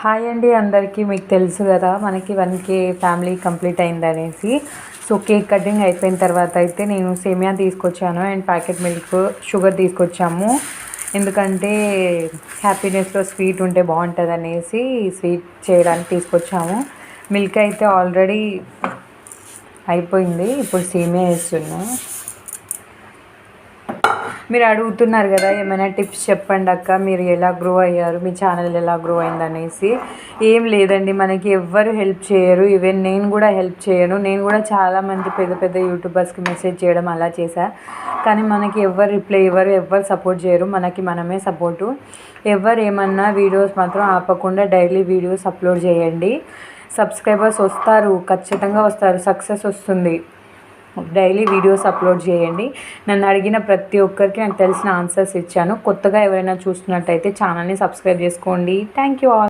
Hi అండి అందరికీ మీకు తెలుసు కదా మనకి వన్ కే ఫ్యామిలీ కంప్లీట్ అయింది అనేసి సో కేక్ కటింగ్ అయిపోయిన తర్వాత అయితే నేను సేమియా తీసుకొచ్చాను అండ్ ప్యాకెట్ మిల్క్ షుగర్ తీసుకొచ్చాము. ఎందుకంటే హ్యాపీనెస్లో స్వీట్ ఉంటే బాగుంటుంది అనేసి స్వీట్ చేయడానికి తీసుకొచ్చాము. మిల్క్ అయితే ఆల్రెడీ అయిపోయింది ఇప్పుడు సేమియా వేస్తున్నాను మీరు అడుగుతున్నారు కదా ఏమైనా టిప్స్ చెప్పండి అక్క మీరు ఎలా గ్రో అయ్యారు మీ ఛానల్ ఎలా గ్రో అయింది అనేసి. ఏం లేదండి మనకి ఎవ్వరు హెల్ప్ చేయరు ఈవెన్ నేను కూడా హెల్ప్ చేయను. నేను కూడా చాలామంది పెద్ద పెద్ద యూట్యూబర్స్కి మెసేజ్ చేయడం అలా చేశా. కానీ మనకి ఎవరు రిప్లై ఇవ్వరు ఎవరు సపోర్ట్ చేయరు. మనకి మనమే సపోర్టు ఎవరు ఏమన్నా వీడియోస్ మాత్రం ఆపకుండా డైలీ వీడియోస్ అప్లోడ్ చేయండి. సబ్స్క్రైబర్స్ వస్తారు ఖచ్చితంగా వస్తారు సక్సెస్ వస్తుంది. డైలీ వీడియోస్ అప్లోడ్ చేయండి. నన్ను అడిగిన ప్రతి ఒక్కరికి నాకు తెలిసిన ఆన్సర్స్ ఇచ్చాను. కొత్తగా ఎవరైనా చూస్తున్నట్టయితే ఛానల్ని సబ్స్క్రైబ్ చేసుకోండి. Thank you all.